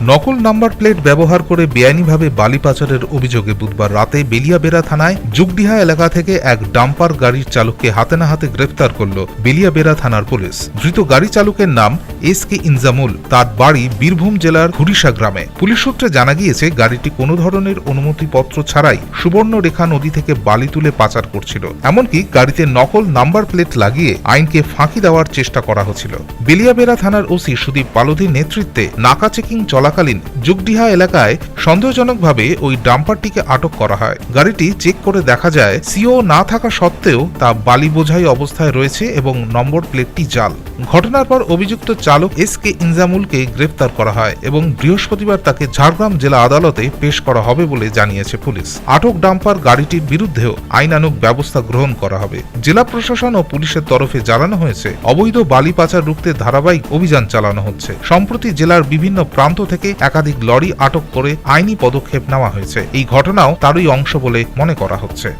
নকল number plate ব্যবহার করে বেআইনিভাবে বালি পাচারের অভিযোগে বুধবার রাতে বেলিয়াবেড়া থানায় যুগডিহা এলাকা থেকে এক ডাম্পার গাড়ির চালককে হাতে না হাতে গ্রেফতার করল বেলিয়াবেড়া থানার পুলিশ। ধৃত গাড়ি চালকের নাম এস কে ইনজামুল। তার বাড়ি বীরভূম জেলার ঘুরিসা গ্রামে। পুলিশ সূত্রে জানা গিয়েছে, গাড়িটি কোনো ধরনের অনুমতিপত্র ছাড়াই সুবর্ণরেখা নদী থেকে বালি তুলে পাচার করছিল। এমনকি গাড়িতে নকল নাম্বার প্লেট লাগিয়ে আইনকে ফাঁকি দেওয়ার চেষ্টা করা হচ্ছিল। বেলিয়াবেড়া থানার ওসি সুদীপ পালোধির নেতৃত্বে নাকা চেকিং চলাকালীন যুগডিহা এলাকায় সন্দেহজনকভাবে ওই ডাম্পারটিকে আটক করা হয়। গাড়িটি চেক করে দেখা যায়, সিও না থাকা সত্ত্বেও তা বালি বোঝাই অবস্থায় রয়েছে এবং নম্বর প্লেটটি জাল। ঘটনার পর অভিযুক্ত চালক এস কে ইনজামুলকে গ্রেফতার করা হয় এবং বৃহস্পতিবার তাকে ঝাড়গ্রাম জেলা আদালতে পেশ করা হবে বলে জানিয়েছে পুলিশ। আটক ডাম্পার গাড়িটির বিরুদ্ধেও আইনানুগ ব্যবস্থা গ্রহণ করা হবে। জেলা প্রশাসন ও পুলিশের তরফে জানানো হয়েছে, অবৈধ বালি পাচার রুখতে ধারাবাহিক অভিযান চালানো হচ্ছে। সম্প্রতি জেলার বিভিন্ন প্রান্ত থেকে একাধিক লরি আটক করে আইনি পদক্ষেপ নেওয়া হয়েছে। এই ঘটনাও তারই অংশ বলে মনে করা হচ্ছে।